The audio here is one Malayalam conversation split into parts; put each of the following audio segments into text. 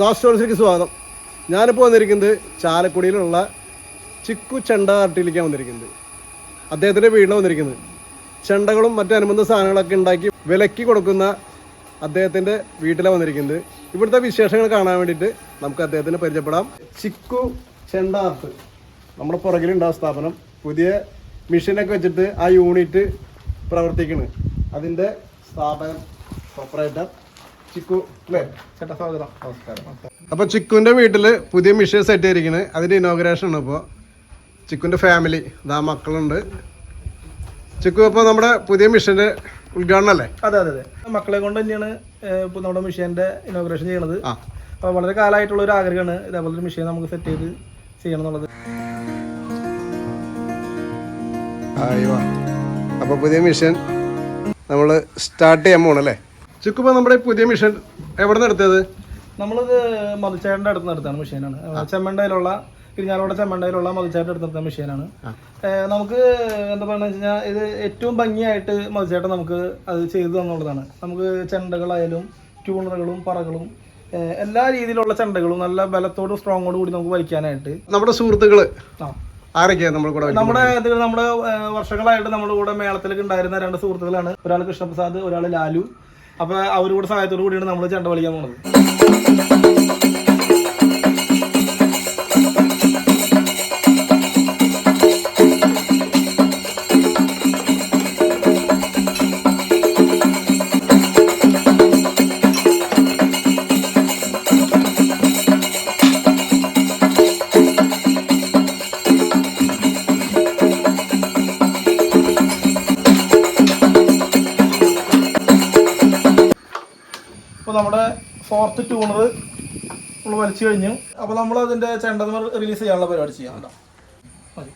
ദാസ് സ്റ്റോൺസിലേക്ക് സ്വാഗതം. ഞാനിപ്പോൾ വന്നിരിക്കുന്നത് ചാലക്കുടിയിലുള്ള ചിക്കു ചെണ്ട ആർട്ടിയിലേക്കാണ് വന്നിരിക്കുന്നത്. അദ്ദേഹത്തിന്റെ വീട്ടിലാണ് വന്നിരിക്കുന്നത്. ചെണ്ടകളും മറ്റു അനുബന്ധ സാധനങ്ങളൊക്കെ ഉണ്ടാക്കി വിലക്കി കൊടുക്കുന്ന അദ്ദേഹത്തിന്റെ വീട്ടിലാണ് വന്നിരിക്കുന്നത്. ഇവിടുത്തെ വിശേഷങ്ങൾ കാണാൻ വേണ്ടിയിട്ട് നമുക്ക് അദ്ദേഹത്തിന് പരിചയപ്പെടാം. ചിക്കു ചെണ്ട ആർട്ട്. നമ്മുടെ പുറകിലുണ്ട് ആ സ്ഥാപനം. പുതിയ മെഷീനൊക്കെ വെച്ചിട്ട് ആ യൂണിറ്റ് പ്രവർത്തിക്കുന്നത് അതിന്റെ സ്ഥാപനം ഓപ്പറേറ്റർ ചിക്കു അല്ലേ? ചേട്ടാ സ്വാഗതം. നമസ്കാരം. അപ്പോൾ ചിക്കുന്റെ വീട്ടിൽ പുതിയ മിഷൻ സെറ്റ് ചെയ്തിരിക്കുന്നത് അതിന്റെ ഇനോഗ്രേഷൻ ആണ് ഇപ്പോൾ ചിക്കുന്റെ ഫാമിലി ഇതാ മക്കളുണ്ട്. ചിക്കു അപ്പോൾ നമ്മുടെ പുതിയ മിഷന്റെ ഉദ്ഘാടനം അല്ലേ? അതെ അതെ അതെ. മക്കളെ കൊണ്ട് തന്നെയാണ് ഇപ്പൊ നമ്മുടെ മിഷീന്റെ ഇനോഗ്രേഷൻ ചെയ്യണത്. അപ്പൊ അപ്പോൾ വളരെ കാലമായിട്ടുള്ള ഒരു ആഗ്രഹമാണ് ഇതേപോലെ ഒരു മിഷീൻ നമുക്ക് സെറ്റ് ചെയ്ത് ചെയ്യണം എന്നുള്ളത്. അപ്പോൾ പുതിയ മിഷൻ നമ്മൾ സ്റ്റാർട്ട് ചെയ്യാൻ പോകണല്ലേ ചിക്കു ഇപ്പോൾ നമ്മുടെ പുതിയ മിഷൻ എവിടെ നിന്ന് എടുത്തത്? നമ്മളിത് മതിച്ചേട്ടന്റെ അടുത്ത് നടത്താണ് മെഷീനാണ് ചെമ്മണ്ടയിലുള്ള ഇരിഞ്ഞാലോടെ ചെമ്മണ്ടയിലുള്ള മതിച്ചേട്ടന്റെ അടുത്ത് നടത്തുന്ന മെഷീനാണ് നമുക്ക് എന്താ പറയുക കഴിഞ്ഞാൽ ഇത് ഏറ്റവും ഭംഗിയായിട്ട് മതിച്ചേട്ടൻ നമുക്ക് അത് ചെയ്തു തന്നുള്ളതാണ്. നമുക്ക് ചെണ്ടകളായാലും ട്യൂണറുകളും പറകളും എല്ലാ രീതിയിലുള്ള ചെണ്ടകളും നല്ല ബലത്തോടും സ്ട്രോങ്ങോടും കൂടി നമുക്ക് വലിക്കാനായിട്ട്. നമ്മുടെ സുഹൃത്തുക്കൾ ആ. ആരൊക്കെയാണ് നമ്മൾ കൂടെ നമ്മുടെ നമ്മുടെ വർഷങ്ങളായിട്ട് നമ്മുടെ കൂടെ മേളത്തിലൊക്കെ ഉണ്ടായിരുന്ന രണ്ട് സുഹൃത്തുക്കളാണ്. ഒരാൾ കൃഷ്ണപ്രസാദ് ഒരാൾ ലാലു. അപ്പൊ അവരുടെ സഹായത്തോടു കൂടിയാണ് നമ്മൾ ചെണ്ട വലിക്കാൻ പോകുന്നത് അപ്പോൾ നമ്മുടെ ഫോർത്ത് ട്യൂണർ നമ്മൾ വലിച്ചു കഴിഞ്ഞു. അപ്പോൾ നമ്മൾ അതിന്റെ ചെണ്ട റിലീസ് ചെയ്യാനുള്ള പരിപാടി ചെയ്യാം കേട്ടോ. മതി.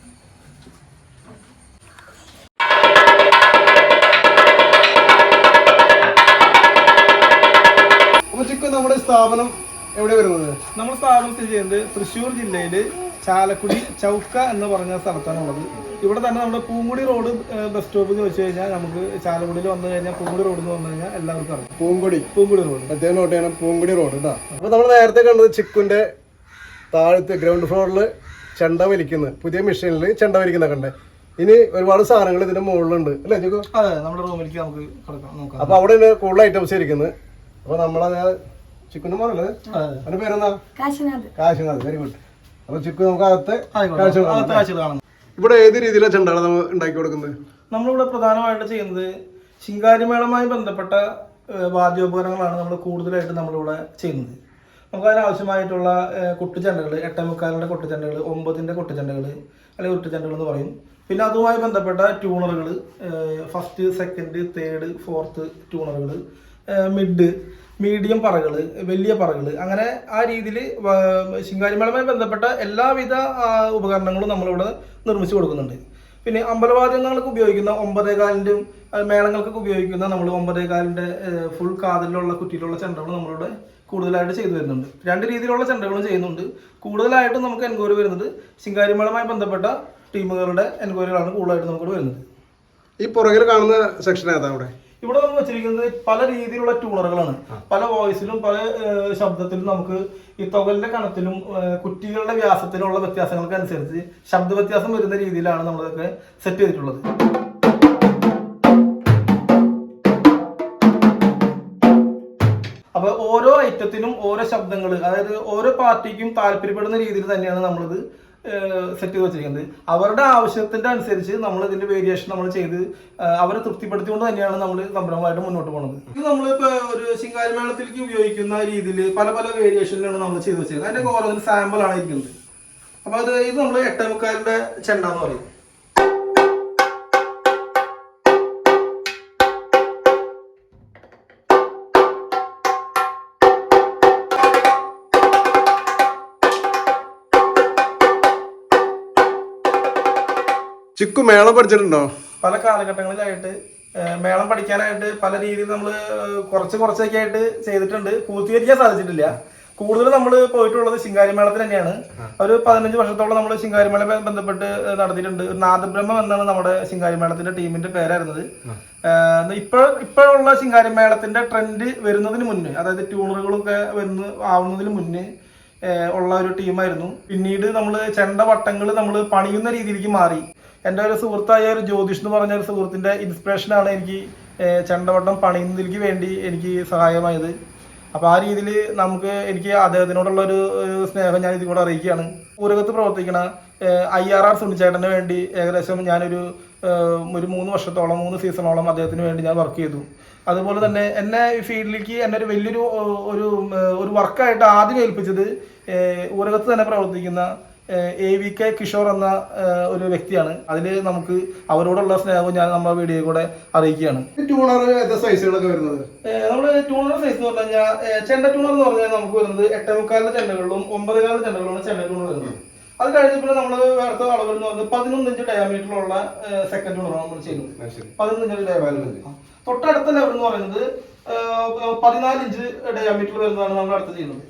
നമ്മുടെ സ്ഥാപനം എവിടെ വരുന്നത്? നമ്മുടെ സ്ഥാപനത്തിൽ ചെയ്യുന്നത് തൃശ്ശൂർ ജില്ലയിൽ ചാലക്കുടി ചൗക്ക എന്ന് പറഞ്ഞ സ്ഥലത്താണ് ഉള്ളത് ഇവിടെ തന്നെ നമ്മുടെ പൂങ്കുടി റോഡ് ബസ് സ്റ്റോപ്പ് ചോദിച്ചു കഴിഞ്ഞാൽ നമുക്ക് ചാലക്കുടിയിൽ വന്നു കഴിഞ്ഞാൽ പൂങ്കുടി റോഡ് എന്ന് വന്നു കഴിഞ്ഞാൽ എല്ലാവർക്കും അറിയാം. പൂങ്കുടി. പൂങ്കുടി റോഡ്. പ്രത്യേകം നോട്ട് ചെയ്യണം പൂങ്കുടി റോഡ് കേട്ടോ അപ്പോൾ നമ്മൾ നേരത്തെ കണ്ടത് ചിക്കുന്റെ താഴത്ത് ഗ്രൗണ്ട് ഫ്ലോറിൽ ചെണ്ട വലിക്കുന്നത് പുതിയ മെഷീനിൽ ചെണ്ട വലിക്കുന്ന കണ്ടേ. ഇനി ഒരുപാട് സാധനങ്ങൾ ഇതിന്റെ മുകളിലുണ്ട്. അല്ലേ ചിക്കു? അതെ നമ്മുടെ റൂമിലേക്ക് നമുക്ക് കിടക്കാം നോക്കാം. അപ്പൊ അവിടെ കൂടുതൽ ഐറ്റംസ് ഇരിക്കുന്നത്. അപ്പൊ നമ്മളത് ചിക്കുന്റെ മോനല്ലേ? അതിന്റെ പേരെന്താ? കാശിനാഥ്. കാശിനാഥ് വെരി ഗുഡ് അപ്പൊ ചിക്കു നമുക്ക് അകത്ത് കാഴ്ചകൾ ഇവിടെ ഏത് രീതിയിലാണ് ചെണ്ടാണ് നമ്മൾ ഉണ്ടാക്കി കൊടുക്കുന്നത്? നമ്മളിവിടെ പ്രധാനമായിട്ട് ചെയ്യുന്നത് ശിങ്കാരിമേളമായി ബന്ധപ്പെട്ട വാദ്യോപകരണങ്ങളാണ് നമ്മൾ കൂടുതലായിട്ട് നമ്മളിവിടെ ചെയ്യുന്നത്. നമുക്ക് അതിനാവശ്യമായിട്ടുള്ള കുട്ടിച്ചെണ്ടകൾ കൊട്ടുചെണ്ടകൾ എട്ടേ മുക്കാലിന്റെ കൊട്ടുചെണ്ടകൾ ഒമ്പതിന്റെ കൊട്ടുചെണ്ടകൾ അല്ലെങ്കിൽ കുട്ടിച്ചെണ്ടകൾ എന്ന് പറയും. പിന്നെ അതുമായി ബന്ധപ്പെട്ട ട്യൂണറുകൾ ഫസ്റ്റ് സെക്കൻഡ് തേർഡ് ഫോർത്ത് ട്യൂണറുകൾ മിഡ് മീഡിയം പറകൾ വലിയ പറകൾ അങ്ങനെ ആ രീതിയിൽ ശിങ്കാരിമേളമായി ബന്ധപ്പെട്ട എല്ലാവിധ ഉപകരണങ്ങളും നമ്മളിവിടെ നിർമ്മിച്ചു കൊടുക്കുന്നുണ്ട്. പിന്നെ അമ്പലവാദ്യങ്ങൾക്ക് ഉപയോഗിക്കുന്ന ഒമ്പതേകാലിന്റെ മേളങ്ങൾക്കൊക്കെ ഉപയോഗിക്കുന്ന നമ്മൾ ഒമ്പതേകാലിന്റെ ഫുൾ കാതിലുള്ള കുറ്റിയിലുള്ള ചെണ്ടകൾ നമ്മളിവിടെ കൂടുതലായിട്ട് ചെയ്തു വരുന്നുണ്ട് രണ്ട് രീതിയിലുള്ള ചെണ്ടകളും ചെയ്യുന്നുണ്ട്. കൂടുതലായിട്ടും നമുക്ക് എൻക്വയറി വരുന്നത് ശിങ്കാരിമേളമായി ബന്ധപ്പെട്ട ടീമുകളുടെ എൻക്വയറികളാണ് കൂടുതലായിട്ട് നമുക്ക് വരുന്നത്. ഈ പുറകിൽ കാണുന്ന സെക്ഷൻ ഏതാ അവിടെ? ഇവിടെ നമ്മൾ വെച്ചിരിക്കുന്നത് പല രീതിയിലുള്ള ട്യൂണറുകളാണ്. പല വോയിസിലും പല ശബ്ദത്തിലും നമുക്ക് ഈ തുകലിന്റെ കണത്തിലും കുറ്റികളുടെ വ്യാസത്തിലുള്ള വ്യത്യാസങ്ങൾക്ക് അനുസരിച്ച് ശബ്ദ വ്യത്യാസം വരുന്ന രീതിയിലാണ് നമ്മളിതൊക്കെ സെറ്റ് ചെയ്തിട്ടുള്ളത്. അപ്പൊ ഓരോ ഐറ്റത്തിനും ഓരോ ശബ്ദങ്ങൾ അതായത് ഓരോ പാർട്ടിക്കും താല്പര്യപ്പെടുന്ന രീതിയിൽ തന്നെയാണ് നമ്മളിത് സെറ്റ് ചെയ്ത് വെച്ചിരിക്കുന്നത്. അവരുടെ ആവശ്യത്തിന്റെ അനുസരിച്ച് നമ്മൾ ഇതിന്റെ വേരിയേഷൻ നമ്മൾ ചെയ്ത് അവരെ തൃപ്തിപ്പെടുത്തിക്കൊണ്ട് തന്നെയാണ് നമ്മൾ സംരംഭമായിട്ട് മുന്നോട്ട് പോകുന്നത് ഇത് നമ്മളിപ്പോ ഒരു ശിങ്കാരി മേളത്തിലേക്ക് ഉപയോഗിക്കുന്ന രീതിയിൽ പല പല വേരിയേഷനിലാണ് നമ്മൾ ചെയ്ത് വെച്ചിരിക്കുന്നത്. അതിന്റെ ഓരോന്നിന് സാമ്പിൾ ആണ് ഇരിക്കുന്നത്. അപ്പൊ അത് ഇത് നമ്മൾ എട്ടേ മുക്കാലിന്റെ ചെണ്ട എന്ന് പറയും. ചിക്കു മേളം പഠിച്ചിട്ടുണ്ടോ? പല കാലഘട്ടങ്ങളിലായിട്ട് മേളം പഠിക്കാനായിട്ട് പല രീതിയിൽ നമ്മൾ കുറച്ച് കുറച്ചൊക്കെ ആയിട്ട് ചെയ്തിട്ടുണ്ട്. പൂർത്തീകരിക്കാൻ സാധിച്ചിട്ടില്ല. കൂടുതൽ നമ്മൾ പോയിട്ടുള്ളത് ശിങ്കാരി മേളത്തിൽ തന്നെയാണ്. ഒരു പതിനഞ്ച് വർഷത്തോളം നമ്മൾ ശിങ്കാരി മേള ബന്ധപ്പെട്ട് നടത്തിയിട്ടുണ്ട്. നാദബ്രഹ്മം എന്നാണ് നമ്മുടെ ശിങ്കാരി മേളത്തിന്റെ ടീമിന്റെ പേരായിരുന്നത്. ഇപ്പോ ഇപ്പോൾ ഇപ്പോഴുള്ള ശിങ്കാരിമേളത്തിന്റെ ട്രെൻഡ് വരുന്നതിന് മുന്നേ അതായത് ട്യൂണറുകളൊക്കെ വരുന്ന ആവുന്നതിന് മുന്നേ ഉള്ള ഒരു ടീമായിരുന്നു. പിന്നീട് നമ്മൾ ചെണ്ട വട്ടങ്ങൾ നമ്മൾ പണിയുന്ന രീതിയിലേക്ക് മാറി. എന്റെ ഒരു സുഹൃത്തായ ഒരു ജ്യോതിഷ് എന്ന് പറഞ്ഞ ഒരു സുഹൃത്തിന്റെ ഇൻസ്പിറേഷനാണ് എനിക്ക് ചണ്ടവട്ടം പണിയുന്നതിലേക്ക് വേണ്ടി എനിക്ക് സഹായമായത്. അപ്പോൾ ആ രീതിയിൽ നമുക്ക് എനിക്ക് അദ്ദേഹത്തിനോടുള്ള ഒരു സ്നേഹം ഞാൻ ഇതിൽ കൂടെ അറിയിക്കുകയാണ്. പൂരകത്ത് പ്രവർത്തിക്കണ ഐ ആർ ആർ സുനിച്ചേട്ടന് വേണ്ടി ഏകദേശം ഞാനൊരു ഒരു മൂന്ന് വർഷത്തോളം മൂന്ന് സീസണോളം അദ്ദേഹത്തിന് വേണ്ടി ഞാൻ വർക്ക് ചെയ്തു. അതുപോലെ തന്നെ എന്നെ ഈ ഫീൽഡിലേക്ക് എന്നെ ഒരു വലിയൊരു ഒരു ഒരു വർക്കായിട്ട് ആദ്യം ഏൽപ്പിച്ചത് ഊരകത്ത് തന്നെ പ്രവർത്തിക്കുന്ന എ വി കെ കിഷോർ എന്ന ഒരു വ്യക്തിയാണ്. അതിൽ നമുക്ക് അവരോടുള്ള സ്നേഹവും ഞാൻ നമ്മുടെ വീഡിയോ കൂടെ അറിയിക്കുകയാണ്. ട്യൂണർ സൈസുകളൊക്കെ വരുന്നത്? നമ്മുടെ ട്യൂണർ സൈസ് എന്ന് പറഞ്ഞു കഴിഞ്ഞാൽ ചെണ്ട ട്യൂണർ എന്ന് പറഞ്ഞാൽ നമുക്ക് വരുന്നത് എട്ടേ മുക്കാലിന്റെ ചെണ്ടകളിലും ഒമ്പത് കാലിന്റെ ചെണ്ടകളിലാണ് ചെണ്ട ട്യൂണർ വരുന്നത്. അത് കഴിഞ്ഞ് പിന്നെ നമ്മൾ വേറെ അളവ് എന്ന് പറഞ്ഞാൽ പതിനൊന്നിഞ്ച് ഡയാമീറ്ററിലുള്ള സെക്കൻഡ് ട്യൂണറാണ് നമ്മൾ ചെയ്യുന്നത്. പതിനൊന്നിഞ്ച് ഡയമീറ്റർ തൊട്ടടുത്ത ലെവൽ എന്ന് പറയുന്നത് പതിനാലിഞ്ച് ഡയാമീറ്റർ വരുന്നതാണ് നമ്മൾ അടുത്ത് ചെയ്യുന്നത്.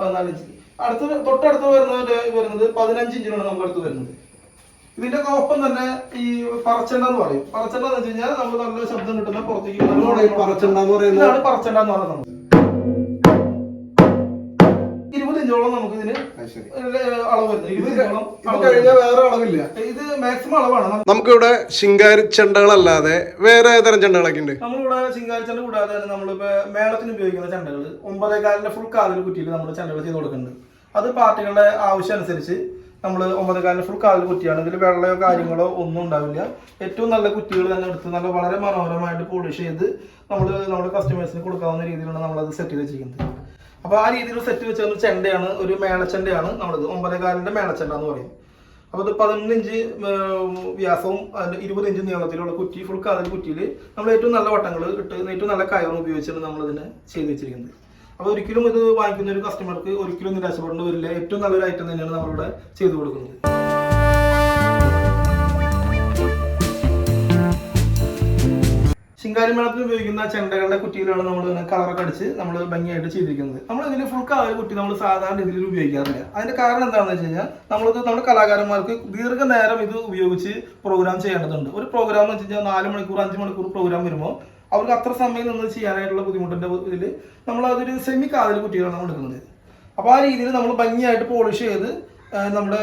പതിനാല് ഇഞ്ച് അടുത്ത് തൊട്ടടുത്ത് വരുന്നതിന്റെ വരുന്നത് പതിനഞ്ച് ഇഞ്ചിനാണ് നമുക്ക് അടുത്ത് വരുന്നത്. ഇതിന്റെ ഒപ്പം തന്നെ ഈ പറച്ചണ്ട എന്ന് പറയും. പറച്ചണ്ട എന്ന് വെച്ച് കഴിഞ്ഞാൽ നമ്മൾ നല്ല ശബ്ദം കിട്ടുന്ന പുറത്തേക്ക് പറച്ചണ്ട എന്ന് പറയുന്നത് ഇതാണ് പറച്ചണ്ട എന്ന് പറയുന്നത് ഇരുപത് ഇഞ്ചോളം നമുക്ക് ഇതിന് അളവ് വരുന്നത് ഇരുപത് ഇഞ്ചോളം ഇത് വേറെ അളവില്ല. ഇത് മാക്സിമം അളവാണ്. നമുക്കിവിടെ ശിങ്കാരി ചെണ്ടകളല്ലാതെ വേറെ തരം ചെണ്ടകളൊക്കെ ഉണ്ട്? നമ്മളിവിടെ ശിങ്കാരിച്ചണ്ട കൂടാതെ തന്നെ നമ്മളിപ്പോ മേളത്തിന് ഉപയോഗിക്കുന്ന ചണ്ടകൾ ഒമ്പതേകാലിന്റെ ഫുൾ കാതിൽ കുറ്റിയിൽ നമ്മൾ ചെണ്ടകൾ ചെയ്ത് കൊടുക്കുന്നുണ്ട്. അത് പാർട്ടികളുടെ ആവശ്യം അനുസരിച്ച് നമ്മൾ ഒമ്പതേകാലിന്റെ ഫുൾ കാലിൽ കുറ്റിയാണ് ഇതിൽ വെള്ളയോ കാര്യങ്ങളോ ഒന്നും ഉണ്ടാവില്ല. ഏറ്റവും നല്ല കുറ്റികൾ തന്നെ എടുത്ത് നല്ല വളരെ മനോഹരമായിട്ട് പോളിഷ് ചെയ്ത് നമ്മൾ നമ്മുടെ കസ്റ്റമേഴ്സിന് കൊടുക്കാവുന്ന രീതിയിലാണ് നമ്മളത് സെറ്റ് വെച്ചിരിക്കുന്നത്. അപ്പോൾ ആ രീതിയിൽ സെറ്റ് വെച്ച ചെണ്ടയാണ് ഒരു മേളച്ചെണ്ടയാണ് നമ്മളത്. ഒമ്പതേകാലിന്റെ മേളച്ചെണ്ട എന്ന് പറയും. അപ്പോൾ ഇത് പതിനൊന്ന് ഇഞ്ച് വ്യാസവും ഇരുപത് ഇഞ്ച് നീളത്തിലുള്ള കുറ്റി ഫുൾ കാതൽ കുറ്റിയിൽ നമ്മൾ ഏറ്റവും നല്ല വട്ടങ്ങൾ ഇട്ട് ഏറ്റവും നല്ല കയറും ഉപയോഗിച്ചാണ് നമ്മളതിനെ ചെയ്ത് വെച്ചിരിക്കുന്നത്. അപ്പോൾ ഒരിക്കലും ഇത് വാങ്ങിക്കുന്ന ഒരു കസ്റ്റമർക്ക് ഒരിക്കലും നിരാശപ്പെടേണ്ടി വരില്ല. ഏറ്റവും നല്ലൊരു ഐറ്റം തന്നെയാണ് നമ്മളിവിടെ ചെയ്തു കൊടുക്കുന്നത്. ശിങ്കാരി മേളത്തിൽ ഉപയോഗിക്കുന്ന ചെണ്ടകളുടെ കുറ്റിയിലാണ് നമ്മൾ കളറൊക്കെ അടിച്ച് നമ്മൾ ഭംഗിയായിട്ട് ചെയ്തിരിക്കുന്നത്. നമ്മൾ ഇതിൽ ഫുൾ കളർ കുറ്റി നമ്മൾ സാധാരണ രീതിയിൽ ഉപയോഗിക്കാറില്ല. അതിന്റെ കാരണം എന്താണെന്ന് വെച്ച് കഴിഞ്ഞാൽ നമ്മളിത് നമ്മുടെ കലാകാരന്മാർക്ക് ദീർഘനേരം ഇത് ഉപയോഗിച്ച് പ്രോഗ്രാം ചെയ്യേണ്ടതുണ്ട്. ഒരു പ്രോഗ്രാം എന്ന് വെച്ച് കഴിഞ്ഞാൽ നാല് മണിക്കൂർ അഞ്ച് മണിക്കൂർ പ്രോഗ്രാം വരുമ്പോൾ അവർക്ക് അത്ര സമയം നിന്ന് ചെയ്യാനായിട്ടുള്ള ബുദ്ധിമുട്ടിന്റെ ഇതിൽ നമ്മൾ അതൊരു സെമി കാതൽ കുറ്റികളാണ് നമ്മൾ എടുക്കുന്നത്. അപ്പോൾ ആ രീതിയിൽ നമ്മൾ ഭംഗിയായിട്ട് പോളിഷ് ചെയ്ത് നമ്മുടെ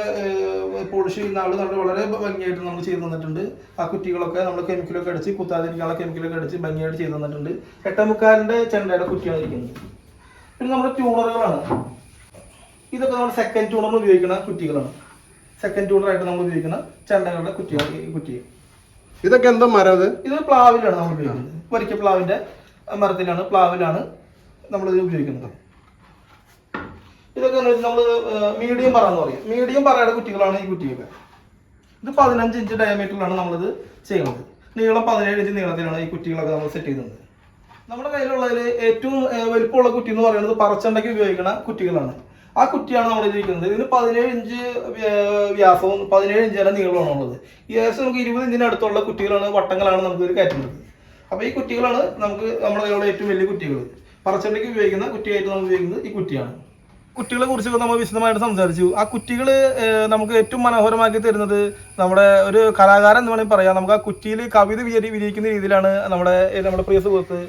പോളിഷ് ചെയ്യുന്ന ആൾ നമ്മൾ വളരെ ഭംഗിയായിട്ട് നമ്മൾ ചെയ്തു തന്നിട്ടുണ്ട്. ആ കുറ്റികളൊക്കെ നമ്മൾ കെമിക്കലൊക്കെ അടിച്ച് കുത്താതിരിക്കാനുള്ള കെമിക്കലൊക്കെ അടിച്ച് ഭംഗിയായിട്ട് ചെയ്തു തന്നിട്ടുണ്ട്. എട്ടമുക്കാലിന്റെ ചെണ്ടയുടെ കുറ്റിയാണ് ഇരിക്കുന്നത്. പിന്നെ നമ്മുടെ ട്യൂണറുകളാണ് ഇതൊക്കെ നമ്മൾ സെക്കൻഡ് ട്യൂണറിന് ഉപയോഗിക്കുന്ന കുറ്റികളാണ്. സെക്കൻഡ് ട്യൂണറായിട്ട് നമ്മൾ ഉപയോഗിക്കുന്ന ചെണ്ടകളുടെ കുറ്റികൾ കുറ്റികൾ കുറ്റി. ഇതൊക്കെ എന്തോ മരം ഇത് ഇത് പ്ലാവിലാണ് നമ്മൾ ഉപയോഗിക്കുന്നത്. വരിക്ക പ്ലാവിന്റെ മരത്തിലാണ് പ്ലാവിലാണ് നമ്മൾ ഇത് ഉപയോഗിക്കുന്നത്. ഇതൊക്കെ നമ്മൾ മീഡിയം പറ എന്ന് പറയും. മീഡിയം പറയുടെ കുറ്റികളാണ് ഈ കുറ്റിയൊക്കെ ഇത് പതിനഞ്ച് ഇഞ്ച് ഡയമീറ്ററിലാണ് നമ്മളിത് ചെയ്യുന്നത്. നീളം പതിനേഴ് ഇഞ്ച് നീളത്തിലാണ് ഈ കുറ്റികളൊക്കെ നമ്മൾ സെറ്റ് ചെയ്യുന്നത്. നമ്മുടെ കയ്യിലുള്ളതിൽ ഏറ്റവും വലുപ്പമുള്ള കുറ്റി എന്ന് പറയുന്നത് പറച്ചണ്ടയ്ക്ക് ഉപയോഗിക്കുന്ന കുറ്റികളാണ്. ആ കുറ്റിയാണ് നമ്മൾ ഇരിക്കുന്നത് ഇതിന് പതിനേഴ് ഇഞ്ച് വ്യ- വ്യാസവും പതിനേഴ് ഇഞ്ചാണ് നീളമാണ് ഉള്ളത്. ഏകദേശം നമുക്ക് ഇരുപത് ഇഞ്ചിന് അടുത്തുള്ള കുറ്റികളാണ് വട്ടങ്ങളാണ് നമുക്ക് ഇതിൽ കയറ്റുന്നത്. അപ്പോൾ ഈ കുറ്റികളാണ് നമുക്ക് നമ്മുടെ കയ്യിലുള്ള ഏറ്റവും വലിയ കുറ്റികൾ പറച്ചണ്ടയ്ക്ക് ഉപയോഗിക്കുന്ന കുറ്റിയായിട്ട് നമ്മൾ ഉപയോഗിക്കുന്നത് ഈ കുറ്റിയാണ് കുട്ടികളെ കുറിച്ച് നമ്മൾ വിശദമായിട്ട് സംസാരിച്ചു. ആ കുറ്റികൾ നമുക്ക് ഏറ്റവും മനോഹരമാക്കി തരുന്നത് നമ്മുടെ ഒരു കലാകാരൻ എന്ന് വേണമെങ്കിൽ പറയാം. നമുക്ക് ആ കുറ്റിയിൽ കവിത വിചാരി വിജയിക്കുന്ന രീതിയിലാണ് നമ്മുടെ നമ്മുടെ പ്രിയ സുഹൃത്ത്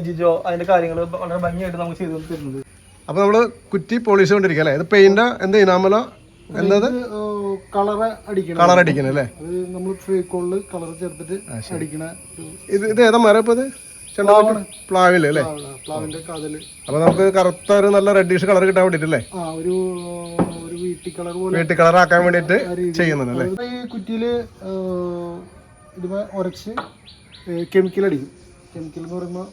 ജിജോ അതിന്റെ കാര്യങ്ങൾ വളരെ ഭംഗിയായിട്ട് നമുക്ക് ചെയ്തു തരുന്നത്. അപ്പൊ നമ്മൾ കുറ്റി പോളിഷ് കൊണ്ടിരിക്കുക അല്ലേ? ഇത് പെയിന്റ് എന്ത് ഇനാമലോ എന്തത് കളറ് അടിക്കണം. കളർ അടിക്കണം അല്ലേ? അത് നമ്മൾ കളർ ചേർത്തിട്ട് അടിക്കണ ഇത് ഇത് ഏതാ മരം ഇപ്പൊ ഇത്? പ്ലാവിൽ അല്ലേ? പ്ലാവാണ്. പ്ലാവിന്റെ കാതൽ. അപ്പൊ നമുക്ക് കറുത്ത ഒരു നല്ല റെഡിഷ് കളർ കിട്ടാൻ വേണ്ടിട്ടല്ലേ ഒരു ഒരു വീട്ടി കളർ പോലെ കളർ ആക്കാൻ വേണ്ടിട്ട് ചെയ്യുന്നുണ്ട് അല്ലേ? ഈ കുറ്റിയിൽ ഇതുമേ ഉരച്ച് കെമിക്കൽ അടിക്കും. കെമിക്കൽ എന്ന് പറയുമ്പോൾ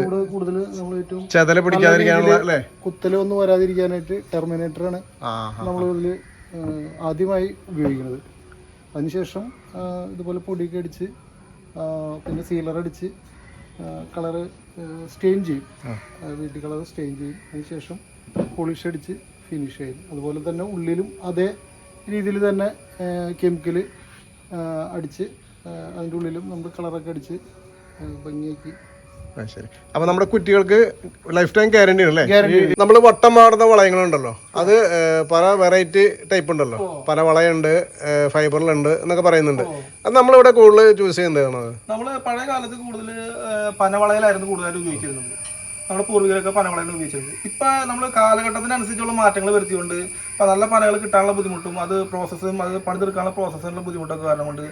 ഇവിടെ കൂടുതൽ നമ്മൾ ഏറ്റവും ചെതല പിടിക്കാതിരിക്കാനുള്ള അല്ലേ? കുത്തലൊന്നും വരാതിരിക്കാനായിട്ട് ടെർമിനേറ്റർ ആണ് നമ്മൾ ഇതിൽ ആദ്യമായി ഉപയോഗിക്കുന്നത്. അതിനുശേഷം ഇതുപോലെ പൊടിയൊക്കെ അടിച്ച് പിന്നെ സീലർ അടിച്ച് കളറ് സ്റ്റെയിൻ ചെയ്യും. വീട്ടിൽ കളർ സ്റ്റെയിൻ ചെയ്യും. അതിനുശേഷം പോളിഷ് അടിച്ച് ഫിനിഷ് ചെയ്യും. അതുപോലെ തന്നെ ഉള്ളിലും അതേ രീതിയിൽ തന്നെ കെമിക്കൽ അടിച്ച് അതിന്റെ ഉള്ളിലും നമ്മൾ കളറൊക്കെ അടിച്ച് ഭംഗിയാക്കി. ആ, ശരി. അപ്പൊ നമ്മുടെ കുട്ടികൾക്ക് ലൈഫ് ടൈം ഗ്യാരണ്ടി അല്ലേ? നമ്മൾ വട്ടം മാറുന്ന വളയങ്ങളുണ്ടല്ലോ. അത് പല വെറൈറ്റി ടൈപ്പ് ഉണ്ടല്ലോ. പല വളയുണ്ട് ഫൈബറിലുണ്ട് എന്നൊക്കെ പറയുന്നുണ്ട്. അത് നമ്മളിവിടെ കൂടുതൽ ചൂസ് ചെയ്യുന്നതാണ് നമ്മൾ പഴയ കാലത്ത് കൂടുതൽ പനവളയിലായിരുന്നു കൂടുതലായിട്ട് ഉപയോഗിച്ചിരുന്നത്. നമ്മുടെ പൂർവികരൊക്കെ പനവളയിൽ ഉപയോഗിച്ചത് ഇപ്പൊ നമ്മൾ കാലഘട്ടത്തിനനുസരിച്ചുള്ള മാറ്റങ്ങൾ വരുത്തിക്കൊണ്ട് ഇപ്പൊ നല്ല പനകൾ കിട്ടാനുള്ള ബുദ്ധിമുട്ടും അത് പ്രോസസ്സും അത് പണിതെടുക്കാനുള്ള പ്രോസസ്സിനുള്ള ബുദ്ധിമുട്ടൊക്കെ കാരണം കൊണ്ട്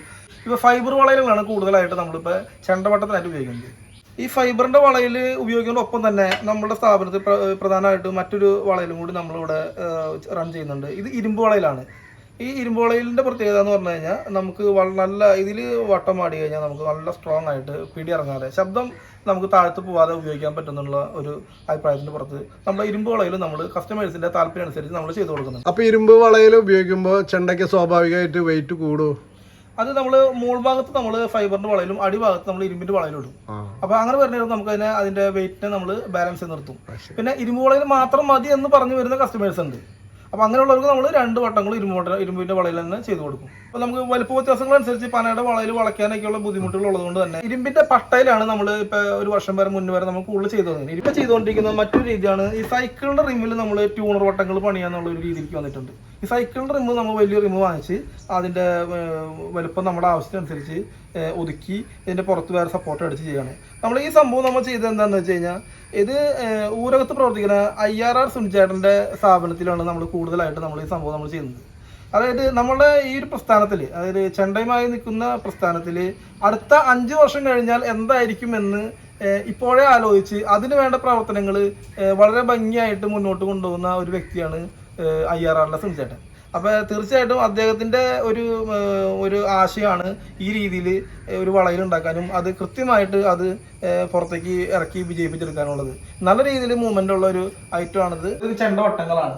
ഇപ്പൊ ഫൈബർ വളയലുകളാണ് കൂടുതലായിട്ട് നമ്മളിപ്പോൾ ചെണ്ടവട്ടത്തിനായിട്ട് ഉപയോഗിക്കുന്നത്. ഈ ഫൈബറിന്റെ വളയിൽ ഉപയോഗിക്കുന്ന ഒപ്പം തന്നെ നമ്മുടെ സ്ഥാപനത്തിൽ പ്ര- പ്രധാനമായിട്ടും മറ്റൊരു വളയിലും കൂടി നമ്മളിവിടെ റൺ ചെയ്യുന്നുണ്ട്. ഇത് ഇരുമ്പ് വളയിലാണ്. ഈ ഇരുമ്പ് വളയിലിന്റെ പ്രത്യേകത എന്ന് പറഞ്ഞു കഴിഞ്ഞാൽ നമുക്ക് നല്ല ഇതിൽ വട്ടം ആടി കഴിഞ്ഞാൽ നമുക്ക് നല്ല സ്ട്രോങ് ആയിട്ട് പിടി ഇറങ്ങാതെ ശബ്ദം നമുക്ക് താഴത്ത് പോവാതെ ഉപയോഗിക്കാൻ പറ്റുന്നുള്ള ഒരു അഭിപ്രായത്തിന്റെ പുറത്ത് നമ്മുടെ ഇരുമ്പ് വളയിൽ നമ്മൾ കസ്റ്റമേഴ്സിന്റെ താല്പര്യം അനുസരിച്ച് നമ്മൾ ചെയ്തു കൊടുക്കുന്നുണ്ട്. അപ്പോൾ ഇരുമ്പ് വളയിൽ ഉപയോഗിക്കുമ്പോൾ ചെണ്ടയ്ക്ക് സ്വാഭാവികമായിട്ട് വെയിറ്റ് കൂടും അത് നമ്മൾ മൂൾ ഭാഗത്ത് നമ്മൾ ഫൈബറിന്റെ വളയിലും അടിഭാഗത്ത് നമ്മൾ ഇരുമ്പിന്റെ വളയിലും ഇടും. അപ്പൊ അങ്ങനെ വരുന്നത് നമുക്ക് അതിനെ അതിന്റെ വെയിറ്റിനെ നമ്മൾ ബാലൻസ് നിർത്തും. പിന്നെ ഇരുമ്പ് വളയിൽ മാത്രം മതി എന്ന് പറഞ്ഞു വരുന്ന കസ്റ്റമേഴ്സ് ഉണ്ട്. അപ്പൊ അങ്ങനെയുള്ളവർക്ക് നമ്മൾ രണ്ട് വട്ടങ്ങൾ ഇരുമ്പ് ഇരുമ്പിന്റെ വളയിൽ തന്നെ ചെയ്തു കൊടുക്കും. അപ്പൊ നമുക്ക് വലുപ്പ വ്യത്യാസങ്ങൾ അനുസരിച്ച് പനയുടെ വളയിൽ വളയ്ക്കാനൊക്കെയുള്ള ബുദ്ധിമുട്ടുകൾ ഉള്ളതുകൊണ്ട് തന്നെ ഇരുമ്പിന്റെ പട്ടയിലാണ് നമ്മൾ ഇപ്പൊ ഒരു വർഷം വരെ മുന്നേ വരെ നമ്മൾ കൂടുതൽ ചെയ്തു തുടങ്ങി ഇപ്പൊ ചെയ്തുകൊണ്ടിരിക്കുന്ന മറ്റൊരു രീതിയാണ് ഈ സൈക്കിളിന്റെ റിമ്മിൽ നമ്മൾ ട്യൂണർ വട്ടങ്ങൾ പണിയാന്നുള്ള ഒരു രീതിക്ക് വന്നിട്ടുണ്ട്. ഈ സൈക്കിൾ റിമൂവ് നമ്മൾ വലിയ റിമൂവ് വാങ്ങിച്ച് അതിന്റെ വലുപ്പം നമ്മുടെ ആവശ്യത്തിനനുസരിച്ച് ഒതുക്കി ഇതിന്റെ പുറത്ത് വേറെ സപ്പോർട്ട് അടിച്ച് ചെയ്യുകയാണ് നമ്മൾ ഈ സംഭവം നമ്മൾ ചെയ്തത് എന്താണെന്ന് വെച്ച് കഴിഞ്ഞാൽ ഇത് ഊരകത്ത് പ്രവർത്തിക്കുന്ന ഐ ആർ ആർ സുനിച്ചേട്ടന്റെ സ്ഥാപനത്തിലാണ് നമ്മൾ കൂടുതലായിട്ട് നമ്മൾ ഈ സംഭവം നമ്മൾ ചെയ്യുന്നത്. അതായത് നമ്മുടെ ഈ ഒരു പ്രസ്ഥാനത്തിൽ അതായത് ചെണ്ടയുമായി നിൽക്കുന്ന പ്രസ്ഥാനത്തിൽ അടുത്ത അഞ്ച് വർഷം കഴിഞ്ഞാൽ എന്തായിരിക്കും എന്ന് ഇപ്പോഴേ ആലോചിച്ച് അതിന് വേണ്ട പ്രവർത്തനങ്ങൾ വളരെ ഭംഗിയായിട്ട് മുന്നോട്ട് കൊണ്ടുപോകുന്ന ഒരു വ്യക്തിയാണ് ഐ ആർ ആറിലെ സുനിച്ചേട്ടൻ അപ്പോൾ തീർച്ചയായിട്ടും അദ്ദേഹത്തിന്റെ ഒരു ഒരു ആശയമാണ് ഈ രീതിയിൽ ഒരു വളയിൽ ഉണ്ടാക്കാനും അത് കൃത്യമായിട്ട് അത് പുറത്തേക്ക് ഇറക്കി വിജയിപ്പിച്ചെടുക്കാനുള്ളത്. നല്ല രീതിയിൽ മൂവ്മെന്റ് ഉള്ള ഒരു ഐറ്റമാണിത് ഇത് ചെണ്ട വട്ടങ്ങളാണ്.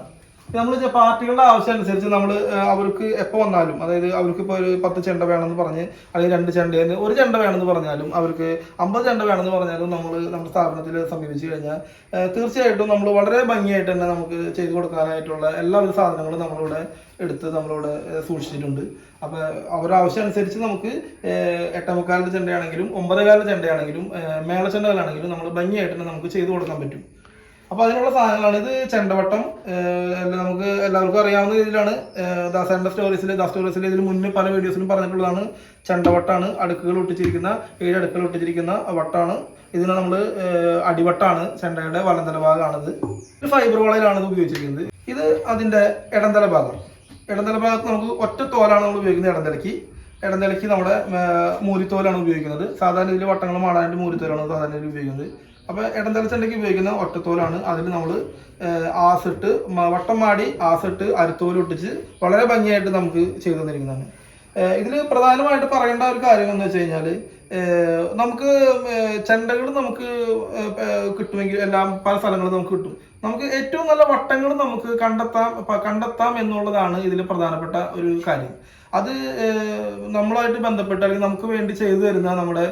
നമ്മൾ പാർട്ടികളുടെ ആവശ്യം അനുസരിച്ച് നമ്മൾ അവർക്ക് എപ്പോൾ വന്നാലും അതായത് അവർക്ക് ഇപ്പോൾ ഒരു പത്ത് ചെണ്ട വേണമെന്ന് പറഞ്ഞ് അല്ലെങ്കിൽ രണ്ട് ചെണ്ട ഒരു ചെണ്ട വേണമെന്ന് പറഞ്ഞാലും അവർക്ക് അമ്പത് ചെണ്ട വേണമെന്ന് പറഞ്ഞാലും നമ്മൾ നമ്മുടെ സ്ഥാപനത്തിൽ സമീപിച്ചു കഴിഞ്ഞാൽ തീർച്ചയായിട്ടും നമ്മൾ വളരെ ഭംഗിയായിട്ട് തന്നെ നമുക്ക് ചെയ്തു കൊടുക്കാനായിട്ടുള്ള എല്ലാവിധ സാധനങ്ങളും നമ്മളിവിടെ എടുത്ത് നമ്മളിവിടെ സൂക്ഷിച്ചിട്ടുണ്ട്. അപ്പോൾ അവരുടെ ആവശ്യം അനുസരിച്ച് നമുക്ക് എട്ടേമുക്കാലിന്റെ ചെണ്ടയാണെങ്കിലും ഒമ്പതേകാലിന്റെ ചെണ്ടയാണെങ്കിലും മേള മേളച്ചെണ്ടകളാണെങ്കിലും നമ്മൾ ഭംഗിയായിട്ട് തന്നെ നമുക്ക് ചെയ്തു കൊടുക്കാൻ പറ്റും. അപ്പൊ അതിനുള്ള സാധനങ്ങളാണ്. ഇത് ചെണ്ടവട്ടം നമുക്ക് എല്ലാവർക്കും അറിയാവുന്ന രീതിയിലാണ്. ഏഹ് ദാസേന്റെ സ്റ്റോറീസിൽ ദാസ് സ്റ്റോറീസിൽ ഇതിന് മുന്നേ പല വീഡിയോസിലും പറഞ്ഞിട്ടുള്ളതാണ്. ചെണ്ടവട്ടാണ് അടുക്കുകൾ ഒട്ടിച്ചിരിക്കുന്ന ഏഴ് അടുക്കുകൾ ഒട്ടിച്ചിരിക്കുന്ന വട്ടാണ്. ഇതിന് നമ്മൾ അടിവട്ടാണ് ചെണ്ടയുടെ വലന്തല ഭാഗമാണിത് ഒരു ഫൈബർ വളയിലാണ് ഇത് ഉപയോഗിച്ചിരിക്കുന്നത്. ഇത് അതിന്റെ ഇടന്തല ഭാഗം. ഇടന്തല ഭാഗത്ത് നമുക്ക് ഒറ്റ തോലാണ് നമ്മൾ ഉപയോഗിക്കുന്നത് ഇടന്തലയ്ക്ക്. ഇടന്തലയ്ക്ക് നമ്മുടെ മൂലിത്തോലാണ് ഉപയോഗിക്കുന്നത്. സാധാരണ ഇതിൽ വട്ടങ്ങൾ മാടാനായിട്ട് മൂരിത്തോലാണ് സാധാരണ ഉപയോഗിക്കുന്നത്. അപ്പോൾ ഇടം ചെണ്ടയ്ക്ക് ഉപയോഗിക്കുന്ന ഒറ്റത്തോലാണ്. അതിൽ നമ്മൾ ആസിട്ട് വട്ടം മാടി ആസിട്ട് അരത്തോലൊട്ടിച്ച് വളരെ ഭംഗിയായിട്ട് നമുക്ക് ചെയ്തു തന്നിരിക്കുന്നതാണ്. ഇതിൽ പ്രധാനമായിട്ട് പറയേണ്ട ഒരു കാര്യം എന്ന് വെച്ച് കഴിഞ്ഞാൽ നമുക്ക് ചെണ്ടകൾ നമുക്ക് കിട്ടുമെങ്കിൽ എല്ലാം പല സ്ഥലങ്ങളും നമുക്ക് കിട്ടും. നമുക്ക് ഏറ്റവും നല്ല വട്ടങ്ങൾ നമുക്ക് കണ്ടെത്താം കണ്ടെത്താം എന്നുള്ളതാണ് ഇതിൽ പ്രധാനപ്പെട്ട ഒരു കാര്യം. അത് നമ്മളായിട്ട് ബന്ധപ്പെട്ട് അല്ലെങ്കിൽ നമുക്ക് വേണ്ടി ചെയ്തു തരുന്ന നമ്മുടെ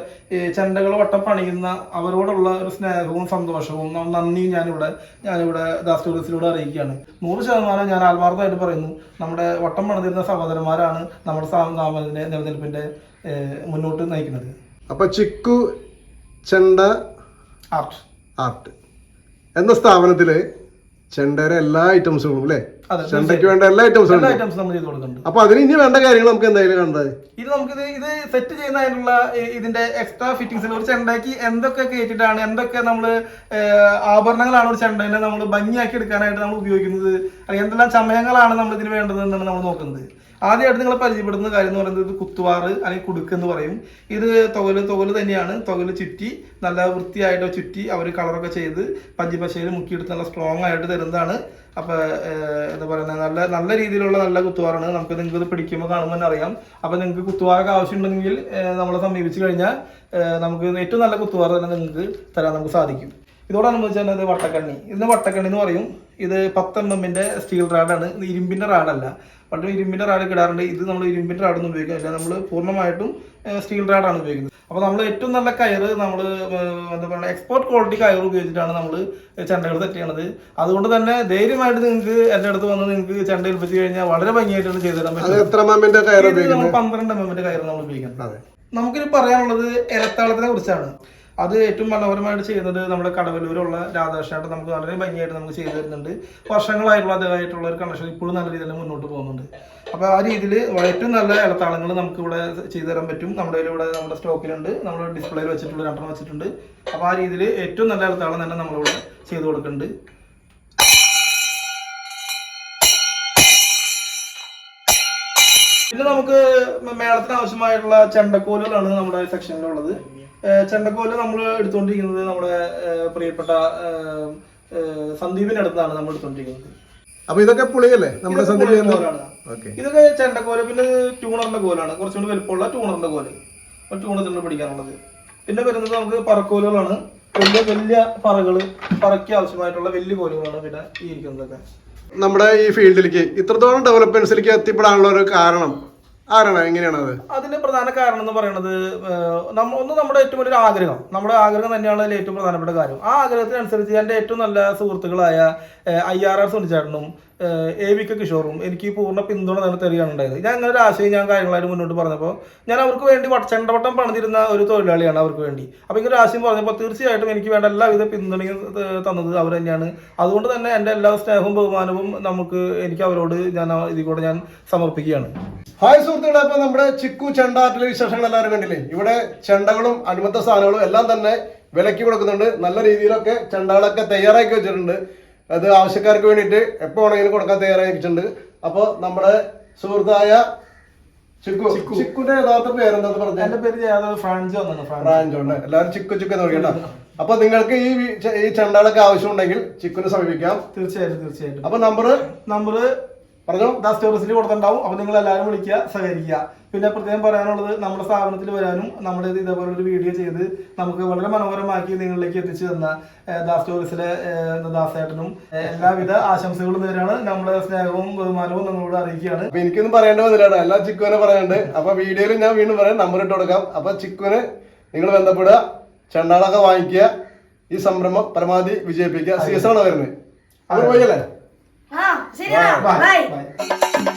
ചെണ്ടകൾ വട്ടം പണിയുന്ന അവരോടുള്ള ഒരു സ്നേഹവും സന്തോഷവും നന്ദിയും ഞാനിവിടെ ഞാനിവിടെ ദാസ് ടൂറിസ്റ്റിലൂടെ അറിയിക്കുകയാണ്. നൂറ് ശതമാനം ഞാൻ ആത്മാർത്ഥമായിട്ട് പറയുന്നു നമ്മുടെ വട്ടം പണിതിരുന്ന സഹോദരന്മാരാണ് നമ്മുടെ സ്ഥാപനത്തിന്റെ നിലനിൽപ്പിന്റെ മുന്നോട്ട് നയിക്കുന്നത്. അപ്പൊ ചിക്കു ചെണ്ട ആർട്ട്. ആർട്ട്. എന്ന സ്ഥാപനത്തിൽ ചെണ്ടയുടെ എല്ലാ ഐറ്റംസും അല്ലേ? ചെണ്ടയ്ക്ക് വേണ്ട എല്ലാ ഐറ്റംസും എല്ലാ ഐറ്റംസും നമ്മൾ ചെയ്ത് കൊടുക്കുന്നുണ്ട്. അപ്പൊ അതിന് ഇനി വേണ്ട കാര്യങ്ങൾ നമുക്ക് എന്തായാലും കണ്ടത്? ഇത് നമുക്ക് ഇത് സെറ്റ് ചെയ്യുന്നതിനുള്ള ഇതിന്റെ എക്സ്ട്രാ ഫിറ്റിംഗ്സ് ഒരു ചെണ്ടയ്ക്ക് എന്തൊക്കെ കയറ്റിട്ടാണ് എന്തൊക്കെ നമ്മൾ ആഭരണങ്ങളാണ് ഒരു ചെണ്ടനെ നമ്മൾ ഭംഗിയാക്കി എടുക്കാനായിട്ട് നമ്മൾ ഉപയോഗിക്കുന്നത് അല്ലെങ്കിൽ എന്തെല്ലാം ചമയങ്ങളാണ് നമ്മൾ ഇതിന് വേണ്ടത് എന്നാണ് നമ്മൾ നോക്കുന്നത്. ആദ്യമായിട്ട് നിങ്ങൾ പരിചയപ്പെടുന്ന കാര്യം എന്ന് പറയുന്നത് ഇത് കുത്തുവാറ് അല്ലെങ്കിൽ കുടുക്ക് എന്ന് പറയും. ഇത് തുകൽ തുകൽ തന്നെയാണ്. തുകൽ ചുറ്റി നല്ല വൃത്തിയായിട്ട് ചുറ്റി അവർ കളറൊക്കെ ചെയ്ത് പഞ്ചിപ്പശയിൽ മുക്കിയെടുത്ത് നല്ല സ്ട്രോങ് ആയിട്ട് തരുന്നതാണ്. അപ്പൊ എന്താ പറയുന്നത് നല്ല നല്ല രീതിയിലുള്ള നല്ല കുത്തുവാറാണ്. നമുക്ക് നിങ്ങൾക്ക് ഇത് പിടിക്കുമ്പോൾ കാണുമ്പോൾ തന്നെ അറിയാം. അപ്പൊ നിങ്ങൾക്ക് കുത്തുവാറൊക്കെ ആവശ്യമുണ്ടെങ്കിൽ നമ്മളെ സമീപിച്ചു കഴിഞ്ഞാൽ നമുക്ക് ഏറ്റവും നല്ല കുത്തുവാറ് തന്നെ നിങ്ങൾക്ക് തരാൻ നമുക്ക് സാധിക്കും. ഇതോടനുബന്ധിച്ച് തന്നെ ഇത് വട്ടക്കണ്ണി. ഇതിന് വട്ടക്കണ്ണി എന്ന് പറയും. ഇത് പത്ത് എം എമ്മിന്റെ സ്റ്റീൽ റാഡാണ്. ഇരുമ്പിന്റെ റാഡല്ല. പണ്ട് ഇരുമ്പിന്റെ റാഡ് കിടാറുണ്ട് ഇത് നമ്മൾ ഇരുമ്പിന്റെ റാഡൊന്നും ഉപയോഗിക്കുന്നില്ല നമ്മൾ പൂർണമായിട്ടും സ്റ്റീൽ റാഡാണ് ഉപയോഗിക്കുന്നത്. അപ്പോൾ നമ്മൾ ഏറ്റവും നല്ല കയറ് നമ്മൾ എന്താ പറയുക എക്സ്പോർട്ട് ക്വാളിറ്റി കയർ ഉപയോഗിച്ചിട്ടാണ് നമ്മൾ ചെണ്ടകൾ സെറ്റ് ചെയ്യണത്. അതുകൊണ്ട് തന്നെ ധൈര്യമായിട്ട് നിങ്ങൾക്ക് എന്റെ അടുത്ത് വന്ന് നിങ്ങൾക്ക് ചെണ്ട ഏൽപ്പിച്ച് കഴിഞ്ഞാൽ വളരെ ഭംഗിയായിട്ടാണ് ചെയ്തു തരാൻ അത് പറ്റും കയർ പന്ത്രണ്ട് എം എമ്മിന്റെ കയർ നമ്മൾ ഉപയോഗിക്കുന്നത്. നമുക്കിനി പറയാനുള്ളത് ഇലത്താളത്തിനെ കുറിച്ചാണ്. അത് ഏറ്റവും മനോഹരമായിട്ട് ചെയ്യുന്നത് നമ്മുടെ കടവല്ലൂരുള്ള രാധാകൃഷ്ണനായിട്ട് നമുക്ക് വളരെ ഭംഗിയായിട്ട് നമുക്ക് ചെയ്തു തരുന്നുണ്ട്. വർഷങ്ങളായിട്ടുള്ള അദ്ദേഹമായിട്ടുള്ള ഒരു കണക്ഷൻ ഇപ്പോഴും നല്ല രീതിയിൽ മുന്നോട്ട് പോകുന്നുണ്ട്. അപ്പോൾ ആ രീതിയിൽ ഏറ്റവും നല്ല ഇടത്താളങ്ങൾ നമുക്ക് ഇവിടെ ചെയ്തു തരാൻ പറ്റും. നമ്മുടെ ഇവിടെ നമ്മുടെ സ്റ്റോക്കിലുണ്ട്. നമ്മൾ ഡിസ്പ്ലേയിൽ വെച്ചിട്ടുള്ള രണ്ടെണ്ണം വെച്ചിട്ടുണ്ട്. അപ്പോൾ ആ രീതിയിൽ ഏറ്റവും നല്ല ഇടത്താളം തന്നെ നമ്മളിവിടെ ചെയ്തു കൊടുക്കുന്നുണ്ട്. പിന്നെ നമുക്ക് മേളത്തിന് ആവശ്യമായിട്ടുള്ള ചെണ്ടക്കോലുകളാണ് നമ്മുടെ സെക്ഷനിലുള്ളത് ചെണ്ടക്കോൽ നമ്മൾ എടുത്തുകൊണ്ടിരിക്കുന്നത് നമ്മുടെ പ്രിയപ്പെട്ട സന്ദീപിന്റെ അടുത്താണ് നമ്മൾ എടുത്തുകൊണ്ടിരിക്കുന്നത് അപ്പൊ ഇതൊക്കെ പുളിയല്ലേ? നമ്മുടെ ഇതൊക്കെ സന്ദീപ് ചെണ്ടക്കോൽ പിന്നെ ട്യൂണറിന്റെ കോലാണ്. കുറച്ചുകൂടി വലുപ്പമുള്ള ട്യൂണറിന്റെ കോൽ. ട്യൂണർ ചെന്ന് പിടിക്കാനുള്ളത് പിന്നെ വരുന്നത് നമുക്ക് പറക്കോലുകളാണ്. വലിയ വലിയ പറകൾ പറയ്ക്ക് ആവശ്യമായിട്ടുള്ള വലിയ കോലുകളാണ് പിന്നെ ഈ ഇരിക്കുന്നതൊക്കെ. നമ്മുടെ ഈ ഫീൽഡിലേക്ക് ഇത്രത്തോളം ഡെവലപ്മെന്റ്സിലേക്ക് എത്തിപ്പെടാനുള്ള ഒരു കാരണം ആരാണ്? എങ്ങനെയാണ് അത് അതിന്റെ പ്രധാന കാരണം എന്ന് പറയുന്നത് ഒന്ന് നമ്മുടെ ഏറ്റവും വലിയൊരു ആഗ്രഹം. നമ്മുടെ ആഗ്രഹം തന്നെയാണ് അതിൽ ഏറ്റവും പ്രധാനപ്പെട്ട കാര്യം. ആ ആഗ്രഹത്തിനനുസരിച്ച് എന്റെ ഏറ്റവും നല്ല സുഹൃത്തുക്കളായ ഐ ആർ ആർ സുനിച്ചേട്ടനും എ വി കെ കിഷോറും എനിക്ക് പൂർണ പിന്തുണ തന്നെ തരികയാണ് ഉണ്ടായത്. ഞാൻ അങ്ങനെ ഒരു ആശയം ഞാൻ കാര്യങ്ങളായിട്ട് മുന്നോട്ട് പറഞ്ഞപ്പോൾ ഞാൻ അവർക്ക് വേണ്ടി വട്ട- ചെണ്ടവട്ടം പണിതിരുന്ന ഒരു തൊഴിലാളിയാണ് അവർക്ക് വേണ്ടി. അപ്പോൾ ഇങ്ങനെ ഒരു ആശയം പറഞ്ഞപ്പോൾ തീർച്ചയായിട്ടും എനിക്ക് വേണ്ട എല്ലാവിധ പിന്തുണയും തന്നത് അവർ തന്നെയാണ്. അതുകൊണ്ട് തന്നെ എന്റെ എല്ലാ സ്നേഹവും ബഹുമാനവും നമുക്ക് എനിക്ക് അവരോട് ഞാൻ ഇതിൽ കൂടെ ഞാൻ സമർപ്പിക്കുകയാണ്. ഹായ് സുഹൃത്തുക്കളെ അപ്പൊ നമ്മുടെ ചിക്കു ചെണ്ടാട്ടിലെ വിശേഷങ്ങൾ എല്ലാവരും കണ്ടില്ലേ? ഇവിടെ ചെണ്ടകളും അനുബന്ധ സാധനങ്ങളും എല്ലാം തന്നെ വിലക്ക് കൊടുക്കുന്നുണ്ട്. നല്ല രീതിയിലൊക്കെ ചെണ്ടകളൊക്കെ തയ്യാറാക്കി വെച്ചിട്ടുണ്ട്. അത് ആവശ്യക്കാർക്ക് വേണ്ടിയിട്ട് എപ്പോ വേണമെങ്കിലും കൊടുക്കാൻ തയ്യാറാക്കി വെച്ചിട്ടുണ്ട് അപ്പൊ നമ്മുടെ സുഹൃത്തായ ചിക്കു. ചിക്കുന്റെ യഥാർത്ഥ പേരെന്താന്ന് പറഞ്ഞത് എന്റെ പേര് ജയാദവ് ഫ്രാൻസ് ഉണ്ട് എല്ലാവരും ചിക്കു ചിക്കു എന്ന് പറയണ്ട അപ്പൊ നിങ്ങൾക്ക് ഈ ഈ ചെണ്ടകളൊക്കെ ആവശ്യമുണ്ടെങ്കിൽ ചിക്കുനെ സമീപിക്കാം. തീർച്ചയായിട്ടും തീർച്ചയായിട്ടും. അപ്പൊ നമ്പർ നമ്പർ പറഞ്ഞോ ദാ ടൂറിസ്റ്റിൽ കൊടുത്തിട്ടുണ്ടാവും അപ്പൊ നിങ്ങൾ എല്ലാവരും വിളിക്കുക സഹകരിക്കുക. പിന്നെ പ്രത്യേകം പറയാനുള്ളത് നമ്മുടെ സ്ഥാപനത്തിൽ വരാനും നമ്മുടെ ഇത് ഇതേപോലെ ഒരു വീഡിയോ ചെയ്ത് നമുക്ക് വളരെ മനോഹരമാക്കി നിങ്ങളിലേക്ക് എത്തിച്ചു തന്ന ദാസ് ദാ സ്റ്റോറീസിലെ ദാസേട്ടനും എല്ലാവിധ ആശംസകളും നേരാണ് നമ്മുടെ സ്നേഹവും ബഹുമാനവും നിങ്ങളോട് അറിയിക്കുകയാണ്. അപ്പൊ എനിക്കൊന്നും പറയേണ്ട വന്നില്ല എല്ലാ ചിക്കുവിനെ പറയാനുണ്ട്. അപ്പൊ വീഡിയോയിൽ ഞാൻ വീണ്ടും പറയാം നമ്പർ ഇട്ട് കൊടുക്കാം. അപ്പൊ ചിക്കുവിന് നിങ്ങൾ ബന്ധപ്പെടുക ചെണ്ടാളൊക്കെ വാങ്ങിക്കുക ഈ സംരംഭം പരമാവധി വിജയിപ്പിക്കുക. സീസണാണ് വരുന്നത്? അവർ പോയല്ലേ Serial, vai. vai. vai.